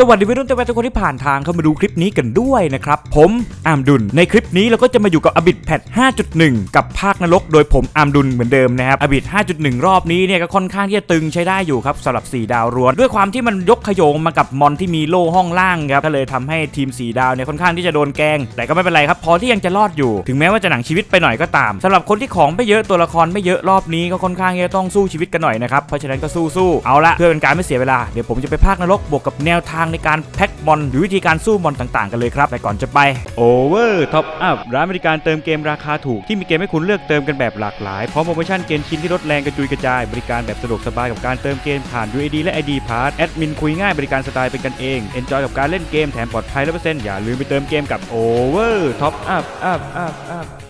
สวัสดีเพื่อนๆทุกคนที่ผ่านทางเข้ามาดูคลิปนี้กันด้วยนะครับ ผมอามดุลในคลิปนี้เราก็จะมาอยู่กับอบิดแพท5.1 กับภาคนรก โดยผมอามดุลเหมือนเดิมนะครับอบิด5.1 รอบนี้เนี่ยก็ค่อนข้างที่จะตึงใช้ได้อยู่ครับสำหรับ 4 ดาวรวน ด้วยความที่มันยกขยงมากับมอนที่มีโล่ห้องล่างครับก็เลยทำให้ทีม 4 ดาวเนี่ยค่อนข้างที่จะโดนแกล้งแต่ก็ไม่เป็นไรครับพอที่ยังจะรอดอยู่ ถึงแม้ว่าจะหนังชีวิตไปหน่อยก็ตามสำหรับคนที่ของไม่เยอะตัวละครไม่เยอะรอบนี้ก็ค่อนข้างที่จะต้องสู้ชีวิตกันหน่อยนะครับเพราะฉะนั้นก็สู้ๆเอาละเพื่อเป็นการไม่เสียเวลาเดี๋ยวผมจะไปภาคนรกบวกกับแนวทางในการแพ็คมอนหรือวิธีการสู้มอนต่างๆ กันเลยครับแต่ก่อนจะไป Over Top Up ร้านบริการเติมเกมราคาถูกที่มีเกมให้คุณเลือกเติมกันแบบหลากหลายพร้อมโปรโมชั่นเกณฑ์ชิ้นที่ลดแรงกระจุยกระจาย บริการแบบสะดวกสบายกับการเติมเกมผ่าน UID และ ID Pass แอดมินคุยง่ายบริการสไตล์เป็นกันเอง Enjoy กับการเล่นเกมแถมปลอดภัย100%อย่าลืมไปเติมเกมกับ Over Top Up Up Up Up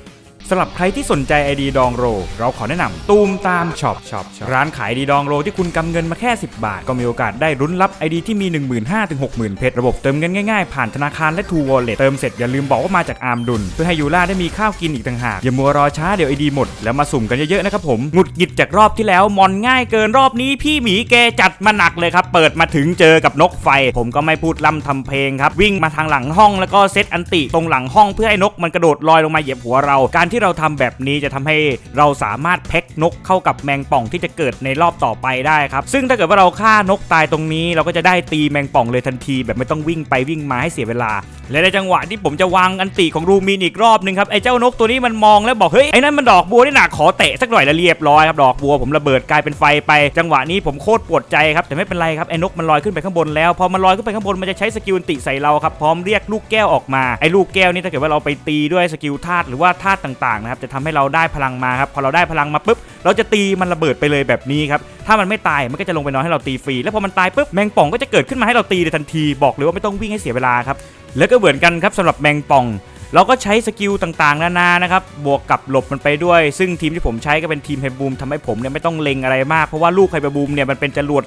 สำหรับใครที่สนใจ ID ดองโร เราขอแนะนำตูมตามช็อปช็อปร้านขายดีดองโรที่คุณกำเงินมาแค่ 10 บาท ก็มีโอกาสได้รุ้นรับ ID ที่มี 15,000ถึง60,000 เพชร ระบบเติมเงินง่ายๆ ผ่านธนาคารและ True Wallet เติมเสร็จอย่าลืมบอกว่ามาจากอาร์มดุล เพื่อให้ยูล่าได้มีข้าวกินอีกต่างหาก อย่ามัวรอช้าเดี๋ยว ID หมด แล้วมาสุ่มกันเยอะๆนะครับผมหงุดหงิดจากรอบที่แล้วมอนง่ายเกินรอบนี้พี่หมีแกจัดมาหนักเลยครับเปิดมาถึงเจอกับนกไฟ ผมก็ไม่พูดล่ำทำเพลงครับวิ่งมาทางหลังห้องแล้วก็เซตอันติตรงหลังห้องเพื่อให้นกมันกระโดดลอยลงมาเหยียบหัวเราการทที่เราทำแบบนี้จะทำให้เราสามารถแพ็กนกเข้ากับแมงป่องที่จะเกิดในรอบต่อไปได้ครับ ซึ่งถ้าเกิดว่าเราฆ่านกตายตรงนี้เราก็จะได้ตีแมงป่องเลยทันที แบบไม่ต้องวิ่งไปวิ่งมาให้เสียเวลา และในจังหวะที่ผมจะวางอันติของรูมินอีกรอบหนึ่งครับไอ้เจ้านกตัวนี้มันมองแล้วบอกเฮ้ยไอ้นั่นมันดอกบัวนี่หนักขอเตะสักหน่อยแล้วเรียบร้อยครับดอกบัวผมระเบิดกลายเป็นไฟไป จังหวะนี้ผมโคตรปวดใจครับแต่ไม่เป็นไรครับไอ้นกมันลอยขึ้นไปข้างบนแล้วพอมันลอยขึ้นไปข้างบนมันจะใช้สกิลอันติใส่เราครับพร้อมเรียกลูกแก้วออกมาไอ้ลูกแก้วนี่ถ้าเกิดว่าเราไปตีด้วยสกิลธาตุหรือว่าธาตุต่างๆนะครับจะทำให้เราได้พลังมาครับพอเราได้พลังมาปุ๊บเราจะตีมันระเบิดไปเลยแบบนี้ครับถ้ามันไม่ตายมันก็จะลงไปนอนให้เราตีฟรีแล้วพอมันตายปุ๊บแมงป่องก็จะเกิดขึ้นมาให้เราตีเลยทันทีบอกเลยว่าไม่ต้องวิ่งให้เสียเวลาครับแล้วก็เหมือนกันครับสำหรับแมงป่องเราก็ใช้สกิลต่างๆ นานานะครับ บวกกับหลบมันไปด้วย ซึ่งทีมที่ผมใช้ก็เป็นทีมไฮบูมทำให้ผมเนี่ยไม่ต้องเล็งอะไรมาก เพราะว่าลูกไฮบูมเนี่ยมันเป็นจรวด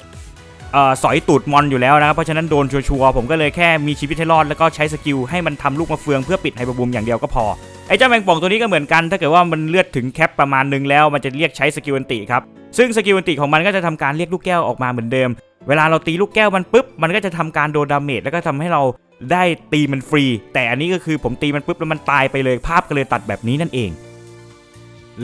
ออสอยตูดมอนอยู่แล้วนะครับ เพราะฉะนั้นโดนชัวร์ผมก็เลยแค่มีชีวิตให้รอด แล้วก็ใช้สกิลให้มันทำลูกมาเฟืองเพื่อปิดไฮบูมอย่างเดียวก็พอ ไอ้เจ้าแมงป่องตัวนี้ก็เหมือนกัน ถ้าเกิดว่ามันเลือดถึงแคปประมาณนึงแล้วมันจะเรียกใช้สกิลอันติครับ ซึ่งสกิลอันติของมันก็จะทำการเรียกลูกแก้วออกมาเหมือนเดิม เวลาเราตีลูกแก้วมันปุ๊บ มันก็จะทำการโดนดาเมจแล้วก็ทำให้เราได้ตีมันฟรี แต่อันนี้ก็คือผมตีมันปุ๊บแล้วมันตายไปเลยภาพก็เลยตัดแบบนี้นั่นเอง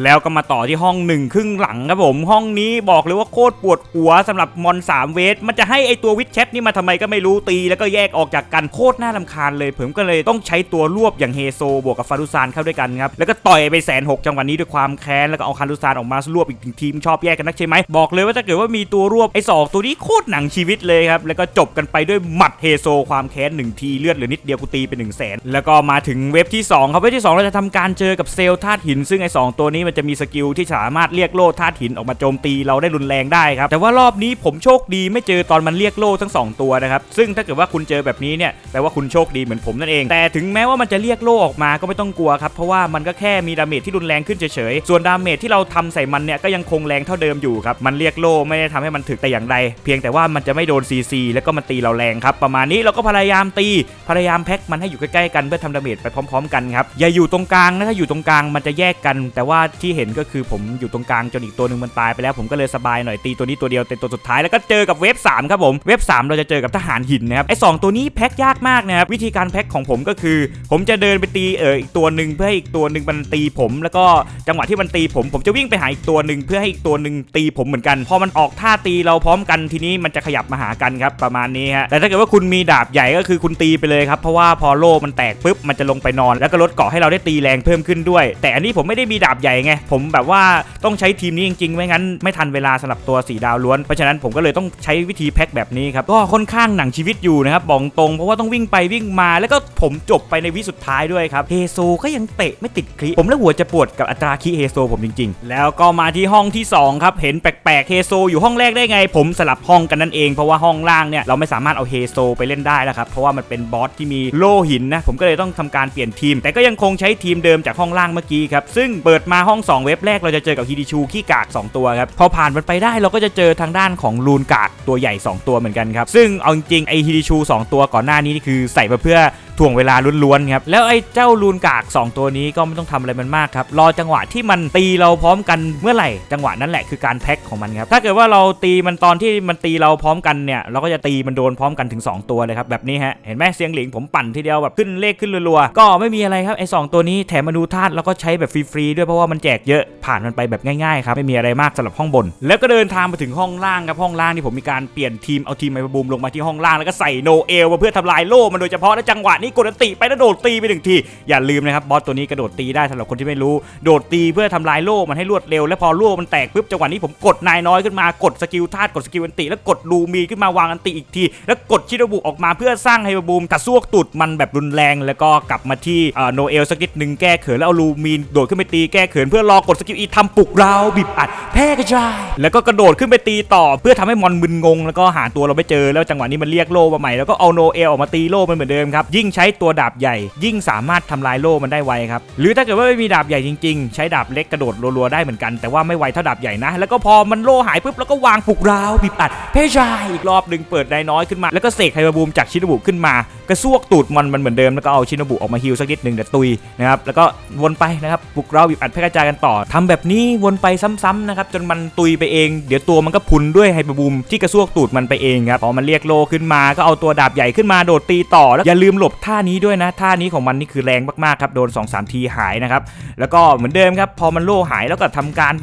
แล้วก็มาต่อที่ห้องหนึ่งครึ่งหลังครับผม ห้องนี้บอกเลยว่าโคตรปวดหัวสำหรับมอน3เวท มันจะให้ไอตัววิดแชทนี่มาทำไมก็ไม่รู้ตีแล้วก็แยกออกจากกันโคตรน่าลำคาญเลย ผมก็เลยต้องใช้ตัวรวบอย่างเฮโซบวกกับฟารุซานเข้าด้วยกันครับ แล้วก็ต่อยไปแสนหกจังหวะนี้ด้วยความแค้นแล้วก็เอาคารุซานออกมารวบอีกถึงทีมชอบแยกกันนักใช่ไหมบอกเลยว่าถ้าเกิดว่ามีตัวรวบไอสองตัวนี้โคตรหนังชีวิตเลยครับแล้วก็จบกันไปด้วยหมัดเฮโซความแค้นหนึ่งทีเลือดเหลือนิดเดียวกูตีไป1นึ่งแสนแล้วก็มาถึงเว็บที่สองครับเว็บที่สองเราจะทำการเจอกับเซลธาตุหินซึ่งไอสองตัวนี้มันจะมีสกิลที่สามารถเรียกโล่ธาตุหินออกมาโจมตีเราได้รุนแรงได้ครับแต่ว่ารอบนี้ผมโชคดีไม่เจอตอนมันเรียกโล่ทั้งสองตัวนะครับซึ่งถ้าเกิดว่าคุณเจอแบบนี้เนี่ยแปลว่าคุณโชคดีเหมือนผมนั่นเอง แต่ถึงแม้ว่ามันจะเรียกโล่ออกมาก็ไม่ต้องกลัวครับเพราะว่ามันก็แค่มีดาเมจที่รุนแรงขึ้นเฉยๆส่วนดาเมจที่เราทำใส่มันเนี่ยก็ยังคงแรงเท่าเดิมอยู่ครับมันเรียกโล่ไม่ได้ทำให้มันถึกแต่อย่างใดเพียงแต่ว่ามันจะไม่โดนซีซีแล้วก็มันตีเราแรงครับประมาณนี้เราก็พยายามตีพยายามแพ็คมันให้อยู่ใกล้ๆกันเพื่อทำดาเมจไปพร้อม ๆ กันครับอย่าอยู่ตรงกลางนะถ้าอยู่ตรงกลางมันจะแยกกัน แต่ว่าที่เห็นก็คือผมอยู่ตรงกลางจนอีกตัวหนึ่งมันตายไปแล้ว ผมก็เลยสบายหน่อยตีตัวนี้ตัวเดียวเป็นตัวสุดท้ายแล้วก็เจอกับเวฟ3ครับผมเวฟ3เราจะเจอกับทหารหินนะครับไอ้สองตัวนี้แพ็คยากมากนะครับวิธีการแพ็คของผมก็คือ ผมจะเดินไปตีเอออีกตัวหนึ่งเพื่อให้อีกตัวหนึ่งมันตีผม แล้วก็จังหวะที่มันตีผม ผมจะวิ่งไปหาอีกตัวหนึ่งเพื่อให้อีกตัวหนึ่งตีผมเหมือนกันพอมันออกท่าตีเราพร้อมกันทีนี้มันจะขยับมาหากันครับประมาณนี้ฮะแต่ถ้าเกิดว่าคุณมีดาบใหญ่ก็คือคุณตีไปเลยครับเพราะว่าพอโล่มันแตกปุ๊บมันจะลงไปนอน แล้วก็ลดเกาะให้เราได้ตีแรงเพิ่มขึ้นด้วย แต่อันนี้ผมไม่ได้มีดาบใหญ่ไง ผมแบบว่าต้องใช้ทีมนี้จริงๆ ไม่งั้นไม่ทันเวลาสำหรับตัวสีดาวล้วน เพราะฉะนั้นผมก็เลยต้องใช้วิธีแพ็คแบบนี้ครับ ก็ค่อนข้างหนังชีวิตอยู่นะครับบอกตรงเพราะว่าต้องวิ่งไปวิ่งมาแล้วก็ผมจบไปในวิสุดท้ายด้วยครับเฮโซก็ยังเตะไม่ติดคลิผมแล้วหัวจะปวดกับอัตราคีเฮโซผมจริงๆ แล้วก็มาที่ห้องที่สองครับเห็นแปลกๆเฮโซอยู่ห้องแรกได้ไง ผมสลับห้องกันนั่นเองเพราะว่าห้องล่างเนี่ยเราไม่สามารถเอาเฮโซไปเล่นได้แล้วครับเพราะว่ามันเป็นบอสที่มีโล่หินนะผมก็เลยต้องทำการเปลี่ยนทีม แต่ก็ยังคงใช้ทีมเดิมจากห้องล่างเมื่อกี้ครับซึ่งเปิดมาห้อง 2 เว็บแรกเราจะเจอกับฮิดิชูขี้กาก 2 ตัวครับ พอผ่านมันไปได้เราก็จะเจอทางด้านของลูนกากตัวใหญ่ 2 ตัวเหมือนกันครับ ซึ่งเอาจริงไอฮิดิชู 2 ตัวก่อนหน้านี้นี่คือใส่มาเพื่อ ถ่วงเวลาล้วนๆครับแล้วไอ้เจ้าลูนกาก 2 ตัวนี้ก็ไม่ต้องทำอะไรมันมากครับรอจังหวะที่มันตีเราพร้อมกันเมื่อไหร่ จังหวะนั้นแหละคือการแพ็คของมันครับถ้าเกิดว่าเราตีมันตอนที่มันตีเราพร้อมกันเนี่ยเราก็จะตีมันโดนพร้อมกันถึง 2 ตัวเลยครับแบบนี้ฮะเห็นไหมเสียงหลิงผมปั่นทีเดียวแบบขึ้นเลขขึ้นรัวๆก็ไม่มีอะไรครับไอ้สองตัวนี้แถมมาดูธาตุแล้วก็ใช้แบบฟรีๆด้วยเพราะว่ามันแจกเยอะผ่านมันไปแบบง่ายๆครับไม่มีอะไรมากสำหรับห้องบน แล้วก็เดินทางมาถึงห้องล่างครับห้องล่างที่ผมมีการเปลี่ยนทีมเอาทีมไมบูมลงมาที่ห้องล่างแล้วก็ใส่โนเอลมาเพื่อทำลายโล่มันโดยเฉพาะและจังหวะนี้กดอันติไปแล้วโดดตีไปหนึ่งทีอย่าลืมนะครับบอสตัวนี้กระโดดตีได้สำหรับคนที่ไม่รู้โดดตีเพื่อทำลายโล่มันให้รวดเร็ว และพอโล่มันแตกปุ๊บจังหวะนี้ผมกดนายน้อยขึ้นมากดสกิลธาตุกดสกิลอันติ แล้วกดลูมีขึ้นมาวางอันติอีกที แล้วกดชิโนบุออกมาเพื่อสร้างไฮบูมกระซวกตูดมันแบบรุนแรง แล้วก็กลับมาที่โนเอลสักนิดหนึ่งแก้เขินแล้วเอาลูมีนโดดขึ้นไปตีแก้เขินเพื่อรอกดสกิลอีทำปลุกเราบีบอัดแพร่กระจายแล้วก็กระโดดขึ้นไปตีต่อ เพื่อทำให้มอนมึนงง แล้วก็หาตัวเราไม่เจอแล้วจังหวะนี้มันเรียกโล่มาใหม่แล้วก็เอาโนเอลออกมาตีโล่มันเหมือนเดิมครับยิ่งใช้ตัวดาบใหญ่ ยิ่งสามารถทำลายโล่มันได้ไวครับ หรือถ้าเกิดว่าไม่มีดาบใหญ่จริงๆ ใช้ดาบเล็กกระโดดรัวๆได้เหมือนกัน แต่ว่าไม่ไวเท่าดาบใหญ่นะ แล้วก็พอมันโล่หายปุ๊บแล้วก็วางปลุกราวบีบอัด เพชายอีกรอบหนึ่งเปิดไดน้อยขึ้นมา แล้วก็เสกไฮบาบูมจากชินบุขึ้นมา กระซวกตูดมันมันเหมือนเดิมแล้วก็เอาชินบุออกมาฮิลสักนิดหนึ่งเดี๋ยวตุยนะครับแล้วก็วนไปนะครับปลุกราวบีบอัดแพร่กระจายกันต่อทำแบบนี้วนไปซ้ำๆนะครับจนมันตุยไปเอง เดี๋ยวตัวมันก็พุนด้วยไฮบาบูมที่กระซวกตูดมันไปเองครับพอมันเรียกโลขึ้นมาก็เอาตัวดาบใหญ่ขึ้นมาโดดตีต่อแล้วอย่าลืมหลบท่านี้ด้วยนะ ท่านี้ของมันนี่คือแรงมากๆครับ โดน2อสทีหายนะครับ แล้วก็เหมือนเดิมครับ พอมันโล่หายแล้วก็ทำการ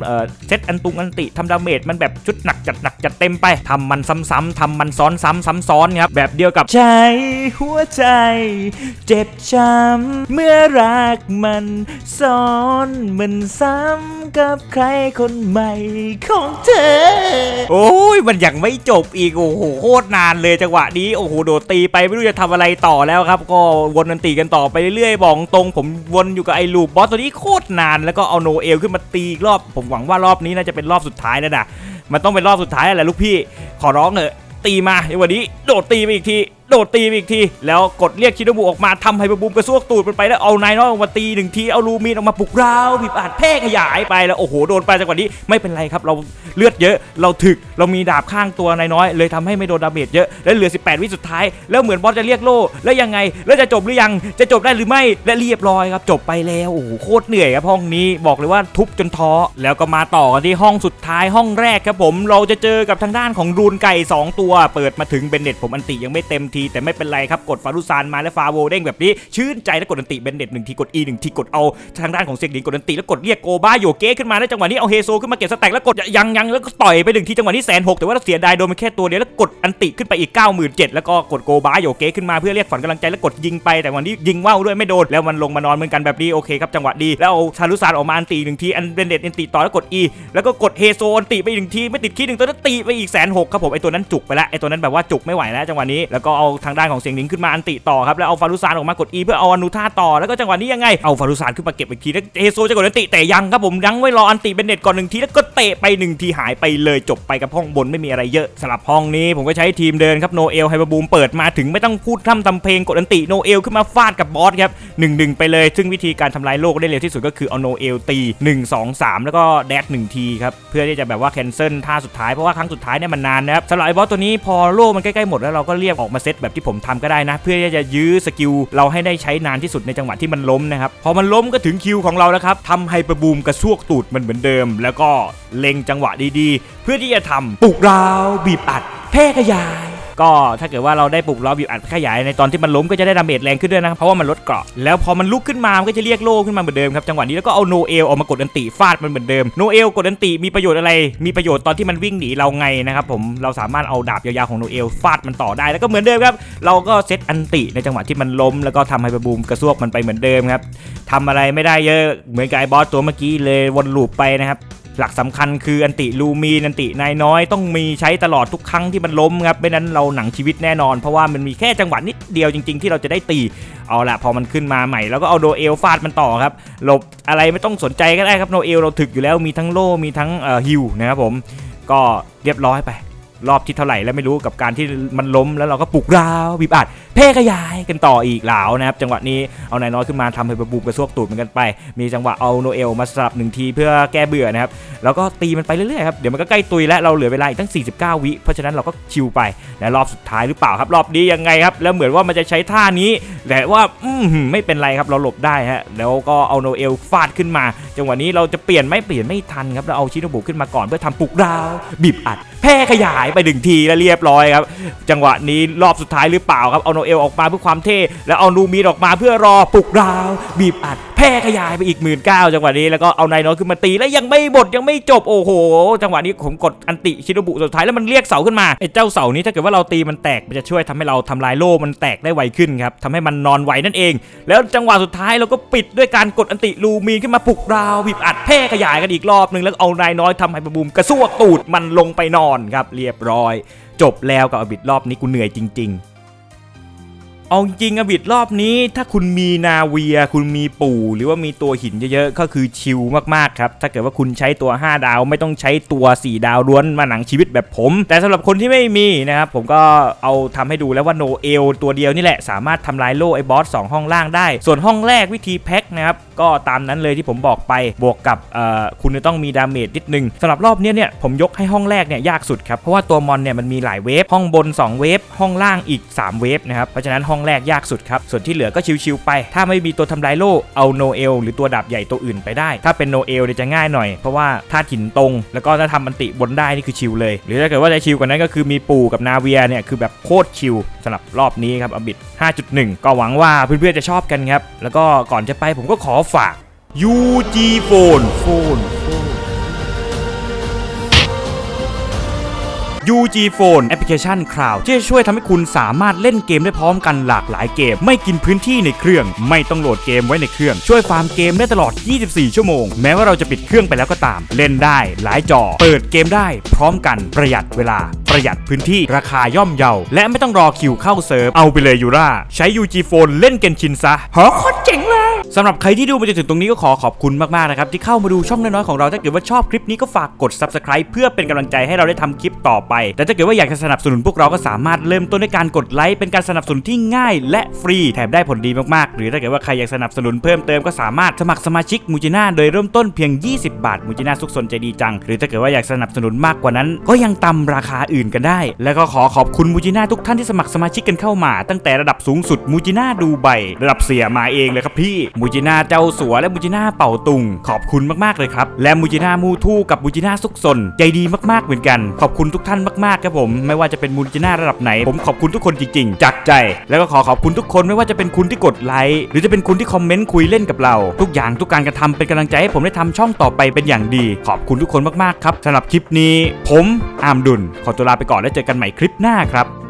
เซตอันตุงอันติทำดาเมจมันแบบชุดหนักจัดหนักจัดเต็มไปทำมันซ้ำๆทำมันซ้อนซ้ำซ้ำซ้อนครับ แบบเดียวกับใจหัวใจ เจ็บช้ำเมื่อรักมันซ้อนมันซ้ำกับใครคนใหม่ของเธอ โอ้ยมันยังไม่จบอีกโอ้โหโคตรนานเลยจังหวะนี้โอ้โหโดดตีไปไม่รู้จะทำอะไรต่อแล้วครับก็วนกันตีกันต่อไปเรื่อยๆบอกตรงผมวนอยู่กับไอ้ลูปบอสตัวนี้โคตรนานแล้วก็เอาโนเอลขึ้นมาตีอีกรอบ ผมหวังว่ารอบนี้น่าจะเป็นรอบสุดท้ายแล้วนะมันต้องเป็นรอบสุดท้ายแหละลูกพี่ ขอร้องเถอะตีมาในวันนี้โดดตีไปอีกทีโดดตีอีกที แล้วกดเรียกชิโนบุออกมาทำให้บูมกระซวกตูดมันไปแล้วเอานายน้อยออกมาตีหนึ่งทีเอาลูมีนออกมาปลุกเราบีบอาดแพร่ขยายไปแล้วโอ้โหโดนไปจังหวะนี้ไม่เป็นไรครับเราเลือดเยอะเราถึกเรามีดาบข้างตัวนายน้อย เลยทำให้ไม่โดนดาเมจเยอะแล้วเหลือ 18 วิสุดท้าย แล้วเหมือนบอสจะเรียกโล่แล้วยังไงแล้วจะจบหรือยังจะจบได้หรือไม่และเรียบร้อยครับจบไปแล้วโอ้โหโคตรเหนื่อยครับห้องนี้บอกเลยว่าทุบจนท้อแล้วก็มาต่อกันที่ห้องสุดท้ายห้องแรกครับผม เราจะเจอกับทางด้านของรูนไก่ 2 ตัว เปิดมาถึงเบนเน็ตผมอันติยังไม่เต็มทีีแต่ไม่เป็นไรครับกดฟารุซานมาและฟาโวเด้งแบบนี้ชื่นใจแล้วกดอันติเบนเน็ตหนึ่งทีกด E หนึ่งทีกดเอาทางด้านของเซกดินกดอันติแล้วกดเรียกโกบ้าโยเก้ขึ้นมาแล้วจังหวะนี้เอาเฮโซขึ้นมาเก็บสแต็กแล้วกดยังยังแล้วก็ต่อยไปหนึ่งทีจังหวะนี้แสนหกแต่ว่าเสียดายโดนไปแค่ตัวเดียวแล้วกดอันติขึ้นไปอีก 97,000แล้วก็กดโกบ้าโยเก้ขึ้นมาเพื่อเรียกฝันกำลังใจแล้วกดยิงไปแต่วันนี้ยิงว่าวด้วยไม่โดนแล้วมันลงมานอนเหมือนกันแบบนี้โอเคครับจังหวะดีแล้วเอาชาลุซานออกมาอันติหนึ่งทีอันเบนเน็ตอันติต่อแล้วกด E แล้วก็กดเฮโซอันติไปหนึ่งทีไม่ติดคีย์หนึ่งตัวนั้นตีไปอีกแสนหกครับผมไอตัวนั้นจุกไปแล้วไอตัวนั้นแบบว่าจุกไม่ไหวแล้วจังหวะนี้แล้วก็เอาทางด้านของเสียงลิงขึ้นมาอันติต่อครับแล้วเอาฟารุซานออกมากด E เพื่อเอาอนุท่าต่อแล้วก็จังหวะนี้ยังไงเอาฟารุซานขึ้นมาเก็บอีกทีแล้วเฮโซจะกดอันติแต่ยังครับผมยังไม่รออันติเบนเน็ตก่อนหนึ่งทีแล้วก็เตะไปหนึ่งทีหายไปเลยจบไปกับห้องบนไม่มีอะไรเยอะสลับห้องนี้ผมก็ใช้ทีมเดินครับโนเอลไฮบาบูมเปิดมาถึงไม่ต้องพูดทำทำเพลงกดอันติโนเอลขึ้นมาฟาดกับบอสครับหนึ่งหนึ่งไปเลย ซึ่งวิธีการทำลายโลกได้เร็วที่สุดก็คือเอาโนเอลตี1 2 3แล้วก็แดกหนึ่งทีครับเพื่อที่จะแบบว่าแคนเซิลท่าสุดท้ายเพราะว่าครั้งสุดท้ายเนี่ยมันนานนะครับสำหรับไอ้บอสตัวนี้พอโลกมันใกล้ๆหมดแล้วเราก็เรียกออกมาเซตแบบที่ผมทำก็ได้นะ เพื่อที่จะยื้อสกิลเราให้ได้ใช้นานที่สุดในจังหวะที่มันล้มนะครับ พอมันล้มก็ถึงคิวของเราแล้วครับทำไฮเปอร์บูมกระซวกตูดมันเหมือนเดิม แล้วก็เล็งจังหวะดีๆ เพื่อที่จะทำปลุกราวบีบอัดแพร่ขยาย ก็ถ้าเกิดว่าเราได้ปลุกล้อบีบอัดขยายในตอนที่มันล้มก็จะได้ดาเมจแรงขึ้นด้วยนะเพราะว่ามันลดเกราะแล้วพอมันลุกขึ้นมามันก็จะเรียกโล่ขึ้นมาเหมือนเดิมครับจังหวะนี้แล้วก็เอาโนเอลออกมากดอันติฟาดมันเหมือนเดิมโนเอลกดอันติมีประโยชน์อะไร มีประโยชน์ตอนที่มันวิ่งหนีเราไงนะครับผมเราสามารถเอาดาบยาวๆของโนเอลฟาดมันต่อได้แล้วก็เหมือนเดิมครับเราก็เซตอันติในจังหวะที่มันล้มแล้วก็ทำให้บบูมกระซวกมันไปเหมือนเดิมครับทำอะไรไม่ได้เยอะเหมือนกับไอ้บอสตัวเมื่อกี้เลยวนลูปไปนะครับ หลักสำคัญคืออันติลูมีนอันตินายน้อยต้องมีใช้ตลอดทุกครั้งที่มันล้มครับไม่นั้นเราหนังชีวิตแน่นอน เพราะว่ามันมีแค่จังหวะนิดเดียวจริง ๆ ที่เราจะได้ตีเอาละพอมันขึ้นมาใหม่ แล้วก็เอาโดเอลฟาดมันต่อครับหลบอะไรไม่ต้องสนใจก็ได้ครับโนเอลเราถึกอยู่แล้วมีทั้งโล่มีทั้งฮิวนะครับผมก็เรียบร้อยไป รอบที่เท่าไหร่แล้วไม่รู้กับการที่มันล้มแล้วเราก็ปลุกราวบีบอัดเพ่ขยายกันต่ออีกหลาวนะครับจังหวะนี้เอานายน้อยขึ้นมาทำให้บบูมกระซวกตูดเหมือนกันไป มีจังหวะเอาโนเอลมาสลับหนึ่งทีเพื่อแก้เบื่อนะครับแล้วก็ตีมันไปเรื่อยๆครับเดี๋ยวมันก็ใกล้ตุยแล้วเราเหลือเวลาอีกตั้ง 49 วิเพราะฉะนั้นเราก็ชิวไปและรอบสุดท้ายหรือเปล่าครับรอบนี้ยังไงครับแล้วเหมือนว่ามันจะใช้ท่านี้แต่ว่าอืมไม่เป็นไรครับเราหลบได้ฮะแล้วก็เอาโนเอลฟาดขึ้นมา จังหวะนี้เราจะเปลี่ยนไม่เปลี่ยนไม่ทันครับเราเอาชิโนบุขึ้นมาก่อนเพื่อทำปลุกราวบีบอัดแพร่ขยายไปหนึ่งทีแล้วเรียบร้อยครับ จังหวะนี้รอบสุดท้ายหรือเปล่าครับเอาโนเอลออกมาเพื่อความเท่แล้วเอานูมีออกมาเพื่อรอปลุกราวบีบอัด ร่ขยายไปอีกหมื่นเก้าจังหวะนี้แล้วก็เอานายน้อยขึ้นมาตีแล้วยังไม่หมดยังไม่จบโอ้โห จังหวะนี้ผมกดอันติชิโนบุสุดท้ายแล้วมันเรียกเสาขึ้นมาไอ้เจ้าเสานี้ถ้าเกิดว่าเราตีมันแตกมันจะช่วยทำให้เราทำลายโล่มันแตกได้ไวขึ้นครับทำให้มันนอนไวนั่นเอง แล้วจังหวะสุดท้ายเราก็ปิดด้วยการกดอันติลูมีขึ้นมาปลุกราวบีบอัดแพร่ขยายกันอีกรอบนึงแล้วเอานายน้อยทำไฮเปอร์บูมกระซวกตูดมันลงไปนอนครับเรียบร้อย จบแล้วกับอบิดรอบนี้กูเหนื่อยจริง ๆ เอาจริงอบิดรอบนี้ ถ้าคุณมีนาเวีย คุณมีปู่ หรือว่ามีตัวหินเยอะๆ ก็คือชิลมากๆครับ ถ้าเกิดว่าคุณใช้ตัว 5 ดาวไม่ต้องใช้ตัว 4 ดาวล้วนมาหนังชีวิตแบบผม แต่สำหรับคนที่ไม่มีนะครับ ผมก็เอาทำให้ดูแล้วว่าโนเอลตัวเดียวนี่แหละสามารถทำลายโล่ไอ้บอส2ห้องล่างได้ ส่วนห้องแรกวิธีแพ็คนะครับก็ตามนั้นเลยที่ผมบอกไปบวกกับคุณจะต้องมีดาเมจนิดนึงสำหรับรอบเนี้ยเนี่ยผมยกให้ห้องแรกเนี่ยยากสุดครับ เพราะว่าตัวมอนเนี่ยมันมีหลายเวฟห้องบน 2 เวฟห้องล่างอีก 3 เวฟนะครับ เพราะฉะนั้นห้องแรกยากสุดครับ ส่วนที่เหลือก็ชิวๆไป ถ้าไม่มีตัวทำลายโล่เอาโนเอลหรือตัวดาบใหญ่ตัวอื่นไปได้ ถ้าเป็นโนเอลเนี่ยจะง่ายหน่อย เพราะว่าถ้าถิ่นตรง แล้วก็ถ้าทำอันติบนได้นี่คือชิวเลย หรือถ้าเกิดว่าจะชิวกว่านั้นก็คือมีปู่กับนาเวียเนี่ยคือแบบโคตรชิวสำหรับรอบนี้ครับอบิด5.1 ก็หวังว่าเพื่อนๆจะชอบกันครับ แล้วก็ก่อนจะไปผมก็ขอฝาก UG Phone Phone UG Phone แอปพลิเคชัน Cloud ที่จะช่วยทำให้คุณสามารถเล่นเกมได้พร้อมกันหลากหลายเกม ไม่กินพื้นที่ในเครื่อง ไม่ต้องโหลดเกมไว้ในเครื่อง ช่วยฟาร์มเกมได้ตลอด 24 ชั่วโมง แม้ว่าเราจะปิดเครื่องไปแล้วก็ตาม เล่นได้หลายจอ เปิดเกมได้พร้อมกันประหยัดเวลา ประหยัดพื้นที่ราคาย่อมเยา และไม่ต้องรอคิวเข้าเซิร์ฟ เอาไปเลยยูราใช้ UG Phone เล่นเกนชินซะฮะโคตรเจ๋งเลยสำหรับใครที่ดูมาจนถึงตรงนี้ก็ขอขอบคุณมาก ๆ นะครับ ที่เข้ามาดูช่องน้อย ๆ ของเรา ถ้าเกิดว่าชอบคลิปนี้ก็ฝากกด subscribe เพื่อเป็นกำลังใจให้เราได้ทำคลิปต่อไป แต่ถ้าเกิดว่าอยากจะสนับสนุนพวกเราก็สามารถเริ่มต้นด้วยการกดไลค์เป็นการสนับสนุนที่ง่าย และฟรีแถมได้ผลดีมาก ๆ หรือถ้าเกิดว่าใครอยากสนับสนุนเพิ่มเติมก็สามารถสมัครสมาชิกมูจิน่าโดยเริ่มต้นเพียง 20 บาทมูจิน่าสุขสนใจดีจัง หรือถ้าเกิดว่าอยากสนับสนุนมากกว่านั้น ก็ยังตำราคาอื่นกันได้ แล้วก็ขอขอบคุณมูจิน่าทุกท่านที่สมัครสมาชิกกันเข้ามา ตั้งแต่ระดับสูงสุดมูจิน่าดูไบระดับเสียมาเองเลยครับพี่มูจิน่าเจ้าสัวและมูจิน่าเป่าตุง ขอบคุณมากๆเลยครับ และมูจิน่ามูทู่กับมูจิน่าซุกซนใจดีมากๆเหมือนกัน ขอบคุณทุกท่านมากๆครับผม ไม่ว่าจะเป็นมูจิน่าระดับไหน ผมขอบคุณทุกคนจริงๆจากใจ แล้วก็ขอขอบคุณทุกคนไม่ว่าจะเป็นคุณที่กดไลค์หรือจะเป็นคุณที่คอมเมนต์คุยเล่นกับเรา ทุกอย่างทุกการกระทำเป็นกำลังใจให้ผมได้ทำช่องต่อไปเป็นอย่างดี ขอบคุณทุกคนมากๆครับสำหรับคลิปนี้ ผมอามดุลขอตัวลาไปก่อนแล้วเจอกันใหม่คลิปหน้าครับ